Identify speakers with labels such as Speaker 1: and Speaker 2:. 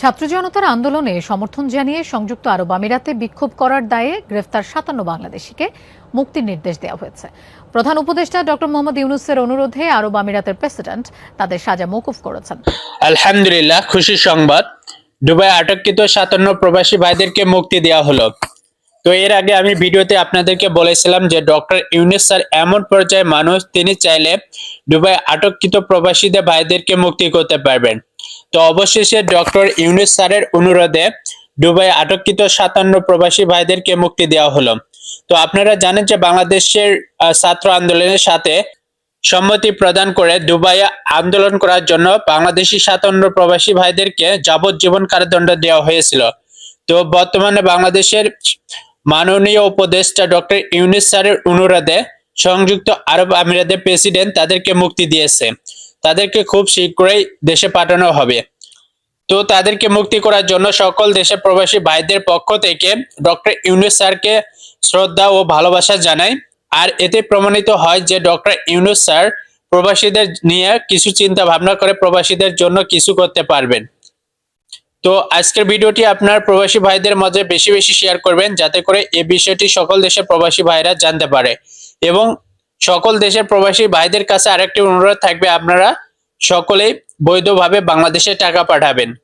Speaker 1: ছাত্র জনতার আন্দোলনে সমর্থন জানিয়ে সংযুক্ত আরব আমিরাতে বিক্ষোভ করার দায়ে গ্রেফতার সাতান্ন বাংলাদেশিকে মুক্তির নির্দেশ দেওয়া হয়েছে। প্রধান উপদেষ্টা ডক্টর মোহাম্মদ ইউনুসের অনুরোধে আরব আমিরাতের প্রেসিডেন্ট তাদের সাজা মৌকুফ করেছেন।
Speaker 2: আলহামদুলিল্লাহ, খুশি সংবাদ। দুবাই আটককৃত সাতান্ন প্রবাসী ভাইদেরকে মুক্তি দেওয়া হলো। তো এর আগে আমি ভিডিওতে আপনাদেরকে বলেছিলাম যে ডক্টর ইউনুস স্যার এমন পর্যায়ে মানুষ, তিনি চাইলে দুবাই আটককৃত প্রবাসীদের ভাইদেরকে মুক্তি করতে পারবেন। তো অবশেষে ডক্টর ইউনুস স্যারের অনুরোধে দুবাই আটককৃত সাতান্ন প্রবাসী ভাইদেরকে মুক্তি দেওয়া হলো। তো আপনারা জানেন যে বাংলাদেশের ছাত্র আন্দোলনের সাথে সম্মতি প্রদান করে দুবাইয়ে আন্দোলন করার জন্য বাংলাদেশি সাতান্ন প্রবাসী ভাইদেরকে যাবজ্জীবন কারাদণ্ড দেওয়া হয়েছিল। তো বর্তমানে বাংলাদেশের মাননীয় উপদেষ্টা ডক্টর ইউনিস স্যারের অনুরোধে সংযুক্ত আরব আমিরাতের প্রেসিডেন্ট তাদেরকে মুক্তি দিয়েছে। তাদেরকে খুব শীঘ্রই দেশে পাঠানো হবে। তো তাদেরকে মুক্তি করার জন্য সকল দেশের প্রবাসী ভাইদের পক্ষ থেকে ডক্টর ইউনুস স্যারকে শ্রদ্ধা ও ভালোবাসা জানাই। আর এতে প্রমাণিত হয় যে ডক্টর ইউনুস স্যার প্রবাসীদের নিয়ে কিছু চিন্তা ভাবনা করে প্রবাসীদের জন্য কিছু করতে পারবেন। তো আজকের ভিডিওটি আপনার প্রবাসী ভাইদের মাঝে বেশি বেশি শেয়ার করবেন, যাতে করে এই বিষয়টি সকল দেশের প্রবাসী ভাইরা জানতে পারে। এবং সকল দেশের প্রবাসী ভাইদের কাছে আরেকটি অনুরোধ থাকবে আপনারা সকলেই বৈধভাবে বাংলাদেশে টাকা পাঠাবেন।